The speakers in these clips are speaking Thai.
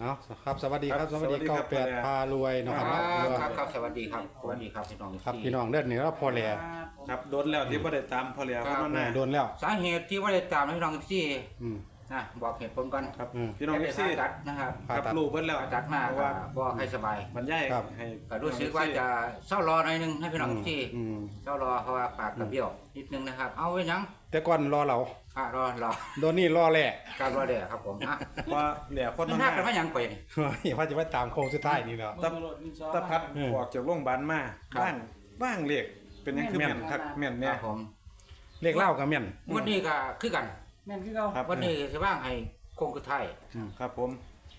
เอาครับสวัสดีครับครับสวัสดีสวัสดีคเก้ารับแปดพ่อแหล่พารวยเนาะคครัรับบครับครับสวัสดีครับสวัสดีครับพี่น้องครับที่พี่น้องเลือดนี่แล้วพอแหล่ครับโดนแล้วที่บ่ได้ตามพอแล้วครับมันแม่น่ะโดนแล้ว สาเหตุที่ว่าได้ตามให้พี่น้องที่อืม นะบอกเหตุผลกันครับอืม พี่น้องได้ซี่ผ่าตัดนะครับผ่าครับตัดลูกเพิ่นแล้วผ่าตัดมาเพราะก็ว่าบอกให้สบายบรรยายครับ ให้ก็รู้สึกว่าจะเศร้ารอหน่อยหนึงให้พี่น้องที่อืมเศร้ารอเพราะว่าปากกระเบี้ยวนิดนึงนะครับ เอาไว้ยังแต่ก่อนรอเราอะรอรอโดนนี่รอแหล่การรอเดี๋ยวครับผมอะว่าเหลือคนมันมันน่ามากันว่ายังไปนี่อย่าว่าจะไปตามโค้งสุดท้ายนี่แล้วตะตะพัดอืมออกจากโรงพยาบาลมาครับ บ้างบ้างเรียกเป็นหยังคือแม่แม่นนคักแม่นคแน่รับผมเรียกเล่ากับแม่นวันนี้ก็คือกัน แม่นคือเก่าครับ วันนี้จะว่างให้โคงคือไทยครับผม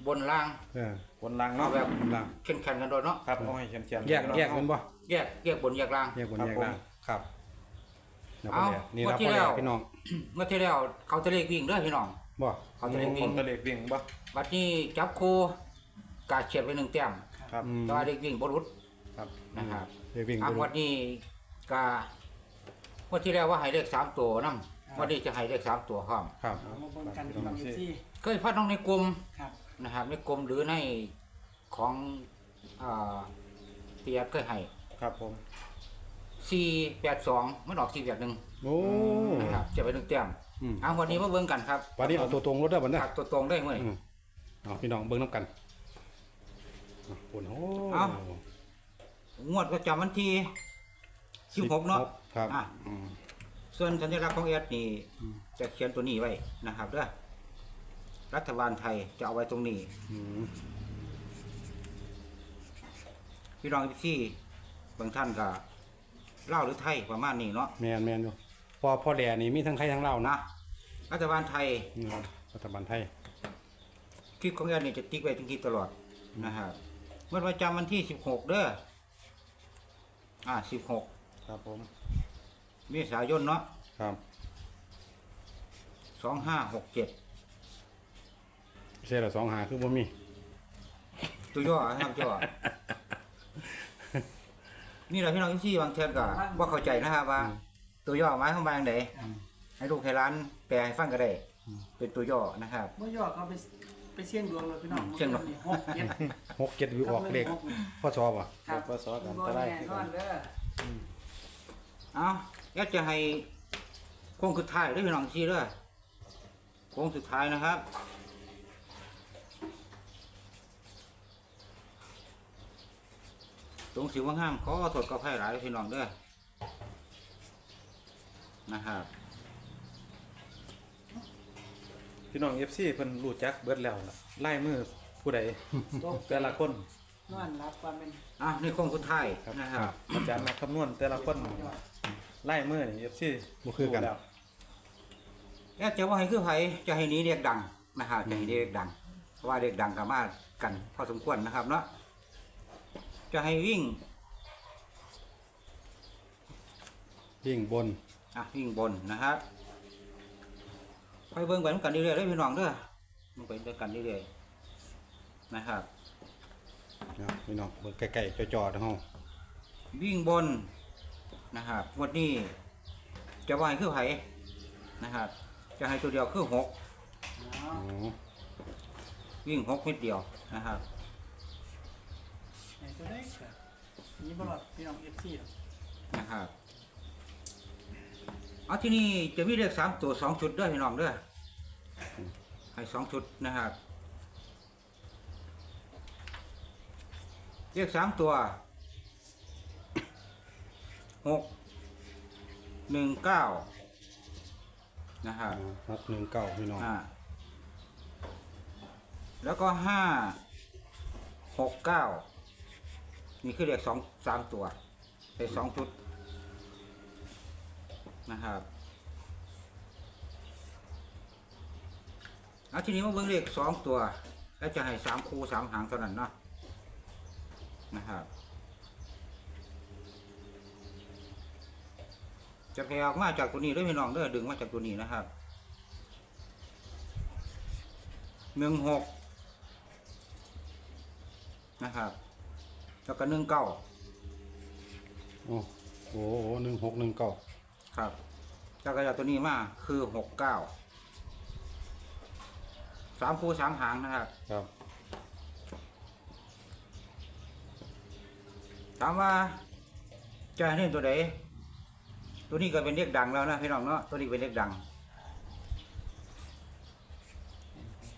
บนล่างเออคนลังเอาเนาะแบบล่างเข้มแข็งกันโดนเนาะครับเอาให้เขียนๆแยกแยกมันบ่แยกแยกบนแยกล่าง แยกบนครับแยกล่างผมครับแล้วพอเอาแหล่นี่งวละดที่พอแหล่แล้วพี่น้องเมื่อที่แล้วเขาจะเลขวิ่งเด้อพี่น้อง บ่เขาจะเลขควิ่งนตะเล็กวิ่งบ่บัดนี้จับคู่กาเฉียดไปหนึ่งแต้มครับอืมแตัวาเลขวิ่งบรุษครับนะครับเรียกวิ่งอะบ่งวันนี้กาวันที่แล้วว่าให้เลขสามตัวนํ วันนี้จะให้เลขสามตัวพร้อมครับเอามาเบิ่งกันพี่น้องเอฟซีเคยพัดน้องในกลุ่มครับนะครับในกลุ่มหรือในของอ่าเตียเคยให้ครับผม สี่แปดสองมันออกสี่แปดหนึ่งโอ้นะครับจะไปหนึ่งแต้มอืมอะวันนี้มาเบิ่งกันครับวันนี้เอาตัวตรงรถได้บ่เนี่ยตักตัวตรงได้เมื่อไหร่ อืมเอาพี่น้องเบิ่งน้ำกันอะปุ่นโอ้เอา งวดประจำวันที่สิบหกเนาะครับอะอืม ส่วนสัญลักษณ์ของเอสนี่อืม จะเขียนตัวนี้ไว้นะครับเด้อรัฐบาลไทยจะเอาไว้ตรงนี้ อืมพี่น้องที่บางท่านก็เล่าวหรือไทยประมาณนี้เนาะแมนแมนอยู่พอพอแหล่นี่มีทั้งไทยทั้งลาวนะนะรัฐบาลไทย อืมรัฐบาลไทย คลิปของเอสนี่จะติ๊กไว้ทุกทีตลอดนะครับเมื่อประจำวันที่สิบหกเด้ออ่าสิบหกครับผม เมษายนเนาะครับสองห้าหกเจ็ดเสียละสองหาคือบ่มี ตัวย่อนะครับย่อ นี่แหละพี่น้องที่บางเทนก็ว่าเข้าใจนะครับว่าตัวย่อหมายความว่าอย่างไรให้ลูกให้ร้านแปลให้ฟังก็ได้ เป็นตัวย่อนะครับ เมื่อยอดเขาไปไปเสี่ยงดวงเลยพี่น้องเสี่ยงดวง หกเจ็ด หกเจ็ดวิวออกเลขพ่อชอบอะครับพศกันบ่ตะไลแน่นอนเด้อเอา อยากจะให้โค้งสุดท้ายด้วยพี่น้องที่เด้อโค้งสุดท้ายนะครับตรงสิวงห้ามขอโทษกับให้หลายพี่น้องเด้อนะครับพี่น้อง FC เพิ่นรู้จักเบิดแล้วล่ะลายมือผู้ใดตกแต่ละคนนอนรับความเป็นอะนี่โค้งสุดท้ายนะครับ อาจารย์นักคำนวณแต่ละคน ไล่มือนี่ FC บ่คือกันรู้แล้วแล้วจะว่าให้คือไผจะให้หนี้เรียกดังนะครับจะให้หนี้เรียกดัง เพราะว่าเรียกดังกับมากันพอสมควรนะครับเนาะจะให้วิ่งยิ่งบน อะวิ่งบนนะครับไปเบิ่งไปด้วยกันเรื่อยๆเด้อพี่น้องเด้อมันไปด้วยกันเรื่อยๆนะครับนะพี่น้องเบิ่งใกล้ๆจ่อๆนะเฮาวิ่งบน นะครับวันนี้จะว่าให้คือไผนะครับ จะให้ตัวเดียวคือหกอ๋ออ๋อวิ่งหกเม็ดเดียวนะครับไหนตัวได้ก็นี่บ่รอดพี่น้องเอฟซีหรอกนะครับเอาที่นี่จะมีเลขสามตัวสองชุดด้วยพี่น้องเด้อให้สองชุดนะครับเลขสามตัว หกหนึ่งเก้านะครับหกหนึ่งเก้าพี่น้องอ่าแล้วก็ห้าหกเก้านี่คือเลขสองสามตัวเลขสองชุดนะครับเอาทีนี้มาเบิ่งเลขสองตัว แล้วจะให้สามคู่สามหางเท่านั้นเนาะนะครับ จะแผ่ออกมาจากตัวนี้ด้วยพี่น้องเด้อดึงมาจากตัวนี้นะครับหนึ่งหกนะครับ แล้วก็หนึ่งเก้าโอ้โหหนึ่งหกหนึ่งเก้าครับจล้วก็จากตัวนี้มาคือหกเก้าสามคู่สามหางนะครับครับ ถามว่าจะเล่นตัวไหน ตัวนี้ก็เป็นเลขดังแล้วนะพี่น้องเนาะตัวนี้เป็นเลขดัง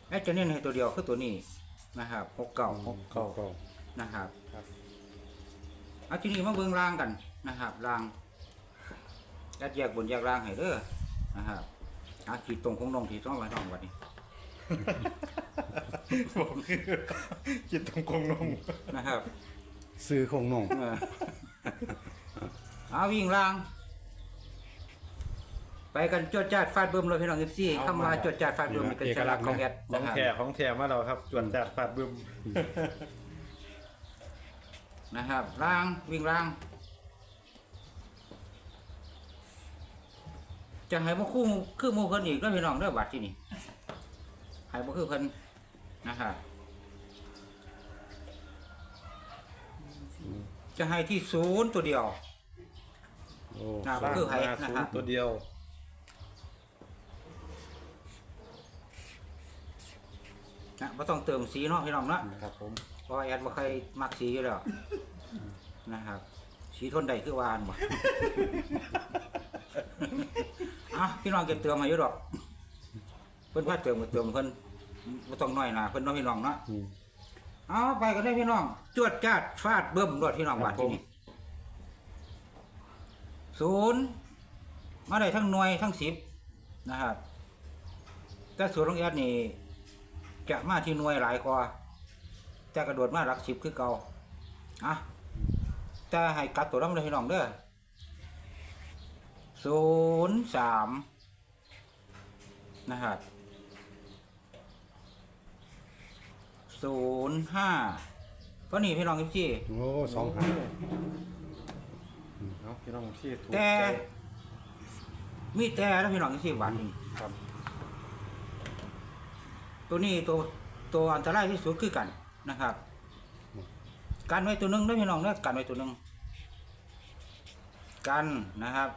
แอดจะเน้นให้ตัวเดียวคือตัวนี้นะครับหกเก่าหกเก้าก็นะครับครับเอาทีนี้มาเบิ่งรางกันนะครับรางแอดแยกบนแยกรางให้เด้อนะครับอาขีดตรงคงลงที่ต้องไว้ต้องวันนี้บอกคือคิดตรงกงนงนะครับ ซื้อคงนงเออเอาวิ่งราง ไปกันจวดจาดฟาดเบิ่มเลยพี่น้องเอฟซีคำว่าจวดจาดฟาดเบิ่มนี่เป็นสัญลักษณ์ของแอดขอนะงครับแท้ของแท้มาแล้วครับจวนจัดฟาดบึ้มนะครับรางวิ่งรางจะให้มาคู่คือหมู่เพิ่นอีกแล้วพี่น้องเด้อบัดที่นี่ให้บ่คือเพิ่นนะครับจะให้ที่ศูนย์ตัวเดียว โอ้ครับสร้างคือไผมานะศูคนรับย์ตัวเดียว นะบ่ต้องเติมสีเนาะพี่น้องเนาะครับผมเพราะว่าแอดบ่ค่อยมักสีอยู่แล้วนะครับ สีทนได้คือวาอันบ่อะพี่น้องเก็บเติมมาอยู่ดอก เพิ่นพาเติมก็เติมเพิ่นบ่ต้องน้อยหน้าเพิ่นเนาะพี่น้องเนาะอืม เอาไปกันได้พี่น้อง จวดจาดฟาดเบิ่มรวดพี่น้องบาดที่นี่ศูนย์มาได้ทั้งหน่วยทั้งสิบนะครับ แต่ศูนย์ของแอดนี่ จะมาที่หน่วยหลายกว่าแต่กระโดดมาหลักสิบคือเก่าอะแต่ให้กลับตัวน้ำเลยพี่น้องเด้อศูนย์สามนะครับศูนย์ห้าก็นี่พี่น้องคิดจี้โอ้สองหาเอาพี่น้องที่ถูกแต่ ใจมีแต่แล้วพี่น้องคิดจี้บาทนี่ ครับ ตัวนี้ตัวตัวอันตรายที่สุดคือกันนะครับกันไว้ตัวหนึงด้วยพี่น้องเด้อกันไว้ตัวหนึงกันนะครับ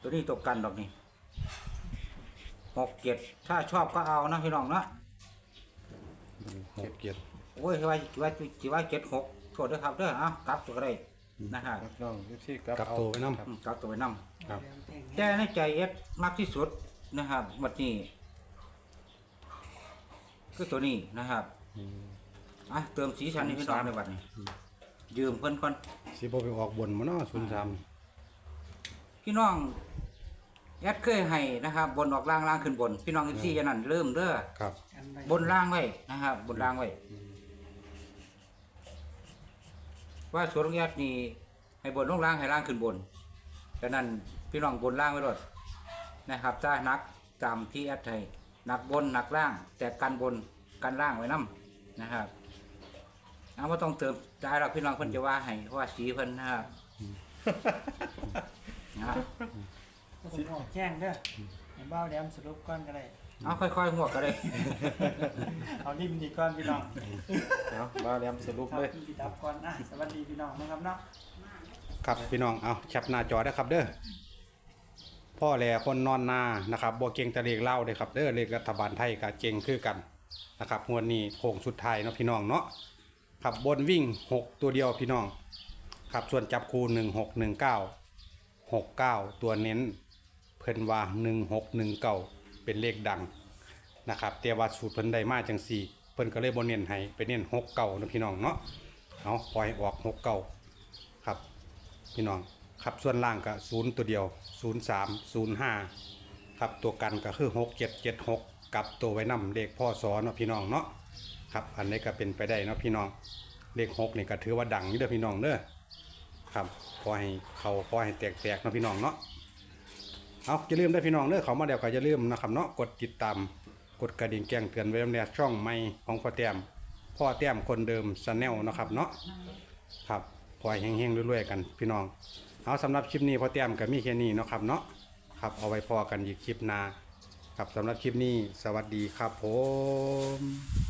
ตัวนี้ตัวกันดอกนี่หกเจ็ดถ้าชอบก็เอานะพี่น้องนะหกเกียรติโอ้ยว่าว่าจีว่าเจ็ดหกโทษด้วยครับเด้อเอากลับตัวก็ได้ นะครับครับน้องที่กลับกลับเอาตัวไปน้อืมกลับตัวไปนั่ครับ แต่ในใจเอสมากที่สุดนะครับวันนี้คือตัวนี้นะครับำอืมอะเติมสีสันให้พี่น้องในบัดนี้ยืมเพิ่นก่อน สิบ่ไปออกบนมาเนาะศูนย์สาม พี่น้องแอดเคยให้นะครับ บนออกล่างล่างขึ้นบน พี่น้องอีซี่ยันนั่นเริ่มเด้อครับ บนล่างไว้นะครับ บนล่างไว้ ว่าสวนของแอดนี่ให้บนลงล่างให้ล่างขึ้นบนดังนั้นพี่น้องบนล่างไว้รดนะครับถ้านักตามที่แอดให้หนักบนหนักล่าง แต่กันบนกันล่างไว้นํนะครับเอาว่าต้องเติมได้หรอกพี่น้องเพิ่นจะว่าให้เพราะว่าสีเพิ่นนะครับนะครับผมออกแจ้งเด้อให้เบ้าแหลมสรุปก่อนก็ได้ เอาค่อยๆหัวก็ได้ เอาริมดีก่อนพี่น้องเอามาเรียมสรุปครับเลย พี่ดับก่อนนะสวัสดีพี่น้องนะครับเนาะ ครับพี่น้องเอาแคปหน้าจอได้ครับเด้อพ่อแหล่คนนอนนานะครับบ่เก่งแต่เลขเล่าเด้อครับเด้อเลขรัฐบาลไทยก็เก่งคือกันนะครับงวดนี้โค้งสุดท้ายเนาะพี่น้องเนาะครับบนวิ่ง 6 ตัวเดียวพี่น้องครับส่วนจับคู1619 69 ตัวเน้น เพิ่นว่า 1619 เป็นเลขดังนะครับแต่ว่าสูตรเพิ่นได้มาจังสี่เพิ่นก็เลยบ่เน้นให้ไปเน้น69เนานะพี่น้องเนาะเอาปล่อยออก69ครับ พี่น้องครับส่วนล่างก็0ตัวเดียว03 05ครับตัวกันก็คือ6776กับตัวไว้นำเลขพ่อสอเนาะพี่น้องเนาะครับอันนี้ก็เป็นไปได้เนาะพี่น้องเลข6นี่ก็ถือว่าดังอยู่เด้อพี่น้องเด้อครับพอให้เขาพอให้แตกๆเนาะพี่น้องเนาะ เอาอย่าลืมได้พี่น้องเด้อเขามาเดียวก็อย่าลืมนะครับเนาะกดติดตามกดกระดิ่งแจ้งเตือนไว้ในช่องใหม่ของพ่อแต้มพ่อแต้มคนเดิมชาแนลนะครับเนาะครับปล่อยแห้งๆรวยๆกันพี่น้องเอาสำหรับคลิปนี้พ่อแต้มก็มีแค่นี้นะครับเนาะครับเอาไว้พอกันอีกคลิปหน้าครับสำหรับคลิปนี้ สวัสดีครับผม